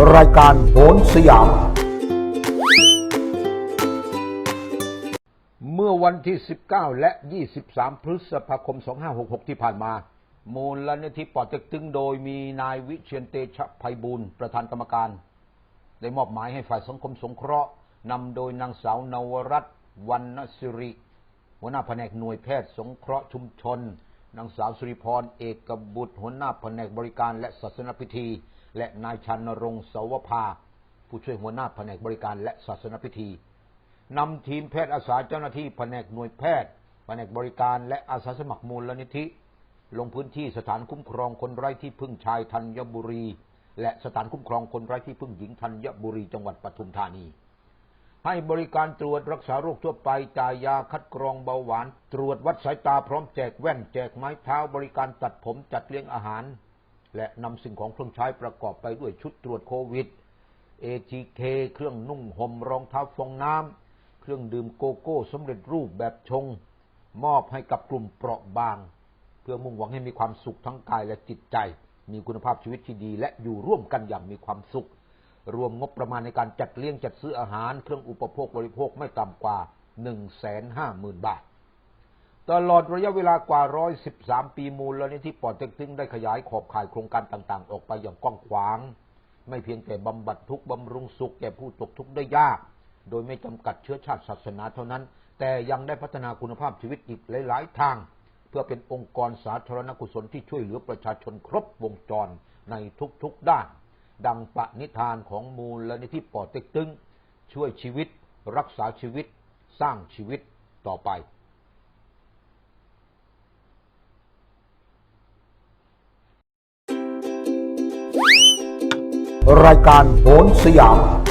รายการโหนสยาม เมื่อวันที่ 19 และ 23 พฤษภาคม 2566 ที่ผ่านมา มูลนิธิปอเต็กตึงโดยมีนายวิเชียนเตชะภัยบูรณ์ประธานกรรมการ ได้มอบหมายให้ฝ่ายสังคมสงเคราะห์นำโดยนางสาวนวรัตน์วรรณสิริหัวหน้าแผนกหน่วยแพทย์สงเคราะห์ชุมชน นางสาวสุริพรเอกบุตรหัวหน้าแผนกบริการและศาสนพิธี และนายชันรงค์สาวภา ผู้ช่วยหัวหน้าแผนกบริการและศาสนพิธีนำทีมแพทย์อาสาเจ้าหน้าที่แผนกหน่วยแพทย์แผนกบริการและอาสาสมัครมูลนิธิ ลงพื้นที่สถานคุ้มครองคนไร้ที่พึ่งชายธัญบุรี และสถานคุ้มครองคนไร้ที่พึ่งหญิงธัญบุรีจังหวัดปทุมธานี ให้บริการตรวจรักษาโรคทั่วไปจ่ายยาคัดกรองเบาหวาน ตรวจวัดสายตาพร้อมแจกแว่นแจกไม้เท้าบริการตัดผมจัดเลี้ยงอาหาร และนำสิ่งของเครื่องใช้ประกอบไปด้วยชุดตรวจโควิด ATK เครื่องนุ่งห่มรองเท้าฟองน้ำเครื่องดื่มโกโก้สำเร็จรูปแบบชง มอบให้กับกลุ่มเปราะบาง เพื่อมุ่งหวังให้มีความสุขทั้งกายและจิตใจ มีคุณภาพชีวิตที่ดี และอยู่ร่วมกันอย่างมีความสุข รวมงบประมาณในการจัดเลี้ยงจัดซื้ออาหารเครื่องอุปโภคบริโภคไม่ต่ำกว่า 150,000 บาท ตลอดระยะเวลากว่า 113 ปีมูลนิธิปอดเต็กตึงได้ขยายขอบข่ายโครงการต่างๆ ออกไปอย่างกว้างขวาง ไม่เพียงแต่บำบัดทุกข์บำรุงสุขแก่ผู้ตกทุกข์ได้ยาก โดยไม่จำกัดเชื้อชาติศาสนาเท่านั้น แต่ยังได้พัฒนาคุณภาพชีวิตอีกหลายๆ ทาง เพื่อเป็นองค์กรสาธารณกุศลที่ช่วยเหลือประชาชนครบวงจรในทุกๆด้าน ดังปณิธานของมูลและนิธิปอเต็กตึง ช่วยชีวิต รักษาชีวิต สร้างชีวิตต่อไป รายการโหนสยาม